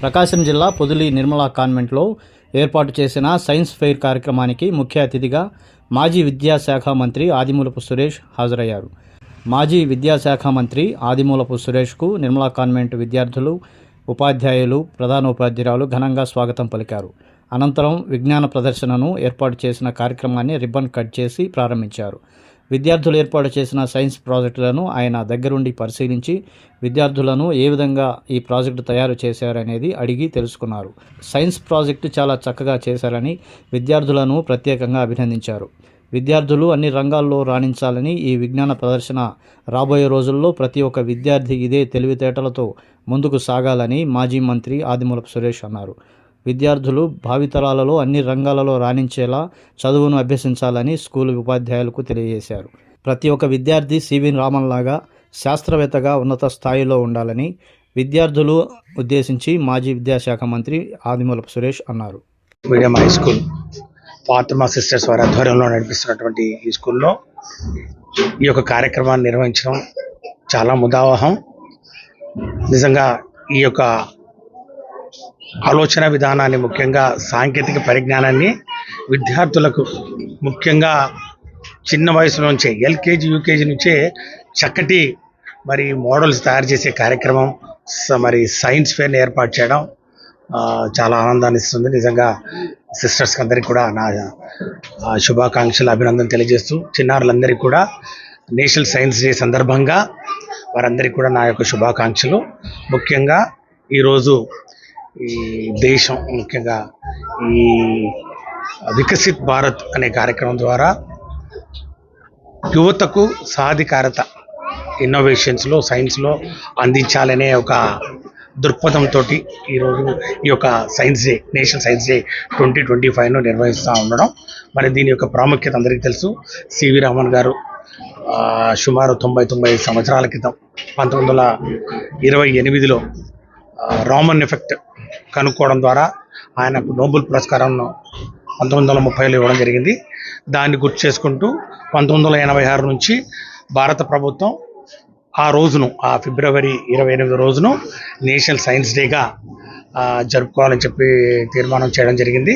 ప్రకాశం జిల్లా పొదిలి నిర్మలా కాన్వెంట్లో ఏర్పాటు చేసిన సైన్స్ ఫెయిర్ కార్యక్రమానికి ముఖ్య అతిథిగా మాజీ విద్యాశాఖ మంత్రి ఆదిమూలపు సురేష్ హాజరయ్యారు. మాజీ విద్యాశాఖ మంత్రి ఆదిమూలపు సురేష్కు నిర్మలా కాన్వెంట్ విద్యార్థులు ఉపాధ్యాయులు ప్రధానోపాధ్యాయులు ఘనంగా స్వాగతం పలికారు. అనంతరం విజ్ఞాన ప్రదర్శనను ఏర్పాటు చేసిన కార్యక్రమాన్ని రిబ్బన్ కట్ చేసి ప్రారంభించారు. విద్యార్థులు ఏర్పాటు చేసిన సైన్స్ ప్రాజెక్టులను ఆయన దగ్గరుండి పరిశీలించి విద్యార్థులను ఏ విధంగా ఈ ప్రాజెక్టు తయారు చేశారనేది అడిగి తెలుసుకున్నారు. సైన్స్ ప్రాజెక్టు చాలా చక్కగా చేశారని విద్యార్థులను ప్రత్యేకంగా అభినందించారు. విద్యార్థులు అన్ని రంగాల్లో రాణించాలని ఈ విజ్ఞాన ప్రదర్శన రాబోయే రోజుల్లో ప్రతి ఒక్క విద్యార్థి ఇదే తెలివితేటలతో ముందుకు సాగాలని మాజీ మంత్రి ఆదిమూలపు సురేష్ అన్నారు. విద్యార్థులు భావితరాలలో అన్ని రంగాలలో రాణించేలా చదువును అభ్యసించాలని స్కూల్ ఉపాధ్యాయులకు తెలియజేశారు. ప్రతి ఒక్క విద్యార్థి సివి రామన్ లాగా శాస్త్రవేత్తగా ఉన్నత స్థాయిలో ఉండాలని విద్యార్థులు ఉద్దేశించి మాజీ విద్యాశాఖ మంత్రి ఆదిమూలపు సురేష్ అన్నారు. Medium high school Fatima sisters వారి ఆధ్వర్యంలో నడిపిస్తున్నటువంటి ఈ స్కూల్లో ఈ యొక్క కార్యక్రమాన్ని నిర్వహించడం చాలా ముదావహం. నిజంగా ఈ యొక్క ఆలోచన విధానాన్ని ముఖ్యంగా సాంకేతిక పరిజ్ఞానాన్ని విద్యార్థులకు ముఖ్యంగా చిన్న వయసు నుంచే ఎల్కేజీ యూకేజీ నుంచే చక్కటి మరి మోడల్స్ తయారు చేసే కార్యక్రమం స- మరి సైన్స్ ఫేర్ని ఏర్పాటు చేయడం చాలా ఆనందాన్ని ఇస్తుంది. నిజంగా సిస్టర్స్కి అందరికీ కూడా నా శుభాకాంక్షలు అభినందన తెలియజేస్తూ చిన్నారులందరికీ కూడా నేషనల్ సైన్స్ డే సందర్భంగా వారందరికీ కూడా నా యొక్క శుభాకాంక్షలు. ముఖ్యంగా ఈరోజు ఈ దేశం ముఖ్యంగా ఈ వికసిత్ భారత్ అనే కార్యక్రమం ద్వారా యువతకు సాధికారత ఇన్నోవేషన్స్లో సైన్స్లో అందించాలనే ఒక దృక్పథంతో ఈరోజు ఈ యొక్క science day national science day twenty twenty ఫైవ్ను నిర్వహిస్తూ ఉండడం. మరి దీని యొక్క ప్రాముఖ్యత అందరికీ తెలుసు. సివి రామన్ గారు సుమారు తొంభై తొంభై సంవత్సరాల క్రితం పంతొమ్మిది వందల ఇరవై ఎనిమిదిలో రామన్ ఎఫెక్ట్ కనుక్కోవడం ద్వారా ఆయనకు నోబెల్ పురస్కారంను పంతొమ్మిది వందల ముప్పైలో ఇవ్వడం జరిగింది. దాన్ని గుర్తు చేసుకుంటూ పంతొమ్మిది వందల ఎనభై ఆరు నుంచి భారత ప్రభుత్వం ఆ రోజును ఆ ఫిబ్రవరి ఇరవై ఎనిమిది రోజును నేషనల్ సైన్స్ డేగా జరుపుకోవాలని చెప్పి తీర్మానం చేయడం జరిగింది.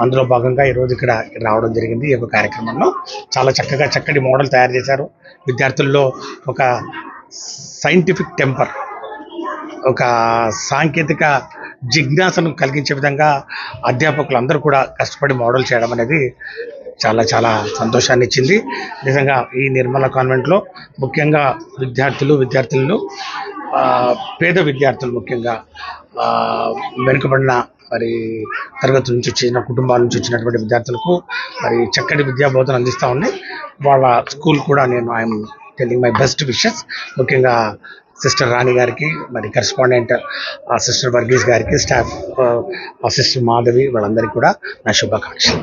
అందులో భాగంగా ఈరోజు ఇక్కడ రావడం జరిగింది ఈ యొక్క కార్యక్రమంలో. చాలా చక్కగా చక్కటి మోడల్ తయారు చేశారు. విద్యార్థుల్లో ఒక సైంటిఫిక్ టెంపర్ ఒక సాంకేతిక జిజ్ఞాసను కలిగించే విధంగా అధ్యాపకులు అందరూ కూడా కష్టపడి మోడల్ చేయడం అనేది చాలా చాలా సంతోషాన్ని ఇచ్చింది నిజంగా ఈ నిర్మల కాన్వెంట్లో ముఖ్యంగా విద్యార్థులు విద్యార్థులను పేద విద్యార్థులు ముఖ్యంగా వెనుకబడిన మరి తరగతి నుంచి వచ్చిన కుటుంబాల నుంచి వచ్చినటువంటి విద్యార్థులకు మరి చక్కటి విద్యాబోధన అందిస్తూ ఉంది వాళ్ళ స్కూల్ కూడా నేను I'm telling my best wishes ముఖ్యంగా సిస్టర్ రాణి గారికి మరి కరెస్పాండెంట్ సిస్టర్ వర్గీస్ గారికి స్టాఫ్ సిస్టర్ మాధవి వాళ్ళందరికీ కూడా నా శుభాకాంక్షలు.